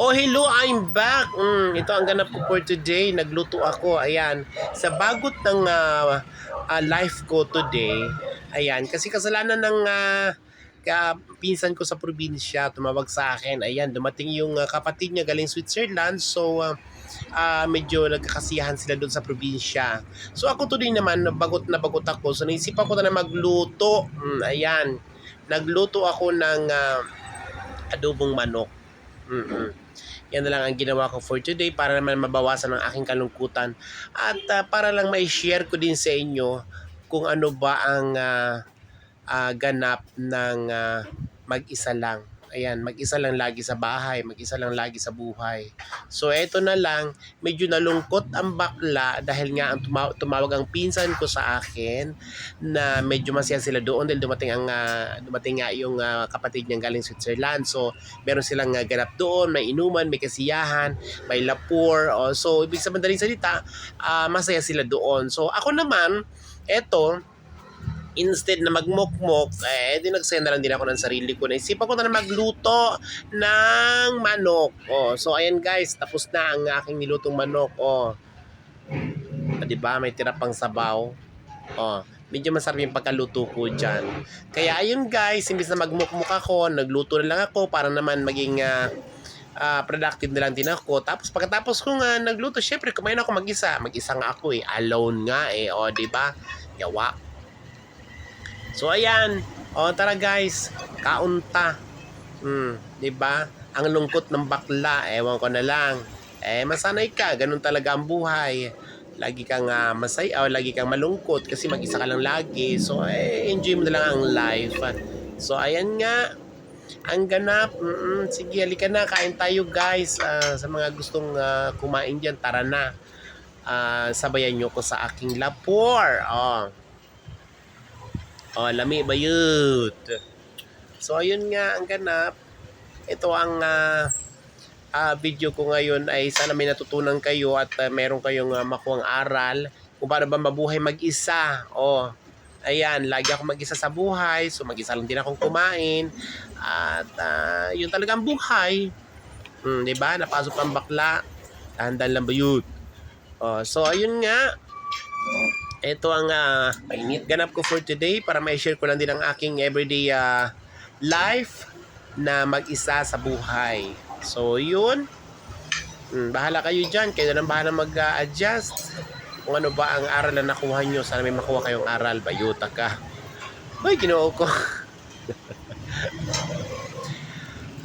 Oh, hello, I'm back. Mm, ito ang ganap ko for today. Nagluto ako. Ayan. Sa bagot ng ah, ah, life ko today. Ayan. Kasi kasalanan ng ah, ka, pinsan ko sa probinsya. Tumawag sa akin. Ayan. Dumating yung ah, kapatid niya galing Switzerland. So, ah, ah, medyo nagkakasiyahan sila doon sa probinsya. So, ako today naman, bagot na bagot ako. So, naisipan ko na magluto. Mm, ayan. Nagluto ako ng ah, adobong manok. mm Yan na lang ang ginawa ko for today para naman mabawasan ang aking kalungkutan at ah, para lang may share ko din sa inyo kung ano ba ang ah, ah, ganap ng ah, mag-isa lang. Ayan, mag-isa lang lagi sa bahay, mag-isa lang lagi sa buhay. So eto na lang, medyo nalungkot ang bakla dahil nga ang tuma- tumawag ang pinsan ko sa akin na medyo masaya sila doon dahil dumating ang ah, dumating nga yung ah, kapatid niyang galing Switzerland. So meron silang uh, ganap doon, may inuman, may kasiyahan, may lapur. Oh, so, ibig sa madaling salita, ah, masaya sila doon. So, ako naman, eto, instead na magmokmok, eh, di nagsaya na lang din ako ng sarili ko. Naisipan ko na, na magluto ng manok. Oh, so, ayan guys, tapos na ang aking nilutong manok. Oh, Ah, di ba? May tira pang sabaw. Oh, medyo masarap yung pagkaluto ko dyan. Kaya ayun guys, imbis na magmukmuk ako, nagluto na lang ako para naman maging ah, ah, productive na lang din ako. Tapos pagkatapos ko nga nagluto, syempre kumain ako mag-isa. Mag-isa nga ako eh. Alone nga eh. O, di ba? Yawa. So ayan. O tara guys, kaunta. Hmm, 'di ba? Ang lungkot ng bakla, ewan ko na lang. Eh masanay ka, ganun talaga ang buhay. Lagi kang uh, masaya o lagi kang malungkot kasi mag-isa ka lang lagi. So eh enjoy mo na lang ang life. So ayan nga, ang ganap. Mm-mm, sige, halika na, kain tayo guys. Ah, sa mga gustong ah, kumain diyan, tara na. Ah, sabayan nyo ko sa aking lapor. Oh. Oh, lami bayut. So ayun nga ang ganap. Ito ang ah, ah, video ko ngayon ay sana may natutunan kayo at ah, meron kayong uh, makuhang aral kung paano ba mabuhay mag-isa. Oh, ayan, lagi ako mag-isa sa buhay. So mag-isa lang din akong kumain. At ah, yun talaga ang buhay. Hmm, 'di ba? Napasok ang bakla. Dahan-dahan lang bayut. Oh, so ayun nga. Ito ang uh, ganap ko for today para may share ko lang din ang aking everyday ah, life na mag-isa sa buhay. So, yun. Hmm, bahala kayo dyan. Kayo na bahala mag-adjust. Kung ano ba ang aral na nakuha nyo. Sana may makuha kayong aral. Bayuta ka. Ay, ginoo ko.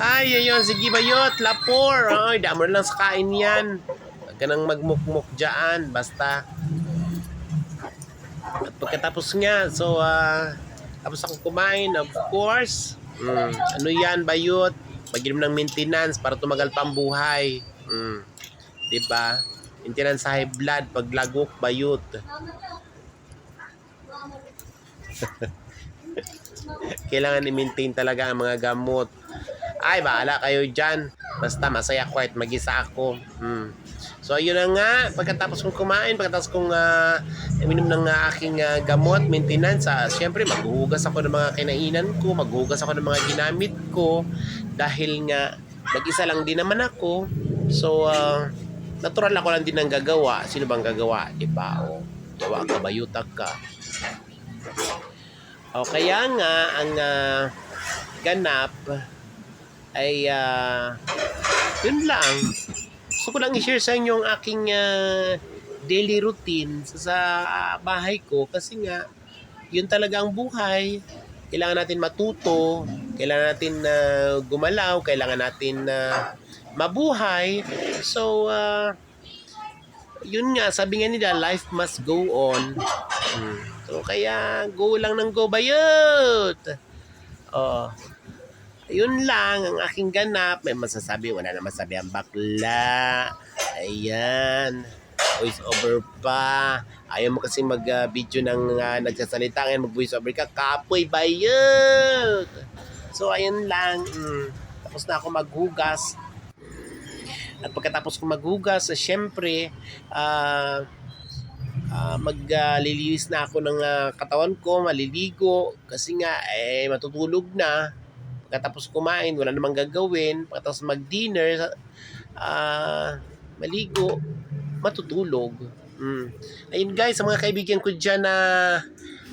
Ay, ayun. Sige, bayot. Lapor. Ay, damo lang sa kain yan. Huwag ka nang magmukmuk dyan. Basta. At pagkatapos nga, so, ah, tapos ako kumain, of course. Mm, ano yan, bayot? Maginom ng maintenance para tumagal pa ang buhay. Mm, di ba? Maintenance sa high blood, paglagok, bayot. Kailangan i-maintain talaga ang mga gamot. Ay, bahala kayo dyan. Basta masaya ko at mag-isa ako. Mm. So, ayun na nga. Pagkatapos kong kumain, pagkatapos kong uh, iminom ng uh, aking uh, gamot, maintenance, uh, syempre maghuhugas ako ng mga kinainan ko, maghuhugas ako ng mga ginamit ko dahil nga mag-isa lang din naman ako. So, uh, natural ako lang din ang gagawa. Sino bang gagawa? Di ba? O, gawa ka, bayutak ka. O, kaya nga, ang uh, ganap ay uh, yun lang gusto ko lang i-share sa inyo ang aking uh, daily routine sa, sa uh, bahay ko. Kasi nga yun talaga ang buhay. Kailangan natin matuto kailangan natin uh, gumalaw kailangan natin uh, mabuhay. So uh, yun nga sabi nga nila life must go on. Hmm. so kaya go lang ng go bayot! Oh yun lang ang aking ganap. May masasabi, wala na masabi ang bakla. Ayan. Voice over pa. Ayaw mo kasi mag-video ng uh, nagsasalita ngayon, mag-voice over ka. Kapoy bayot! So, ayun lang. Mm. Tapos na ako maghugas. At pagkatapos ko maghugas, uh, syempre, ah... Uh, uh, maglilinis uh, na ako ng uh, katawan ko, maliligo kasi nga eh matutulog na pagkatapos kumain, wala namang gagawin, pagkatapos mag-dinner, ah, maligo, matutulog. Mm. Ayun guys, sa mga kaibigan ko dyan na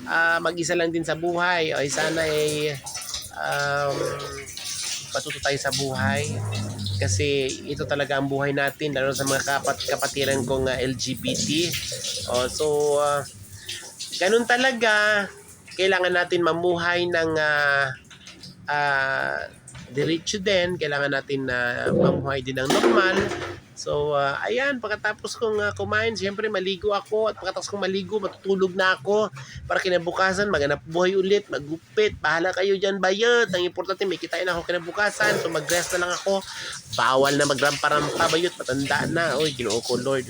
ah, mag-isa lang din sa buhay, ay sana ay um, patuto tayo sa buhay kasi ito talaga ang buhay natin lalo sa mga kapat kapatiran kong ah, LGBT. Oh, so ah, ganun talaga kailangan natin mamuhay ng ah ah, diretso din, kailangan natin na mamuhay din ng normal. So, ah, ayan, pagkatapos kong ah, kumain, siyempre maligo ako at pagkatapos kong maligo, matutulog na ako para kinabukasan, maganap buhay ulit, magupit, bahala kayo dyan bayot. Ang importante, may kitain ako kinabukasan, so mag-rest na lang ako. Bawal na magrampa-rampa bayot, matanda na. Uy, ginoo ko, Lord.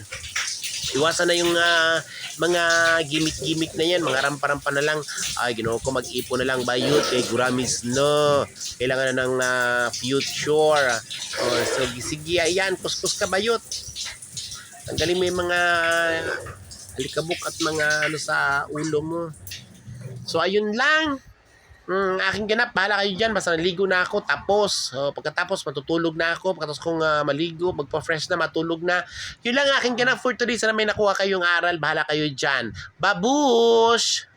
Iwasan na yung ah, mga gimmick-gimmick na yan, mga rampa-rampa na lang. Ay, ginoo ko, mag-ipo na lang bayot kay Guramis, no. Kailangan na ng ah, future. Oh, so, sige, ayan, kuskus ka bayot. Tanggalin mo yung mga alikabok at mga ano sa ulo mo. So, ayun lang. Mm, aking ganap, bahala kayo dyan. Basta naligo na ako, tapos. So, pagkatapos, matutulog na ako. Pagkatapos kong ah, maligo, magpa-fresh na, matulog na. Yun lang ang aking ganap for today. Sana may nakuha kayong aral. Bahala kayo dyan. Babush!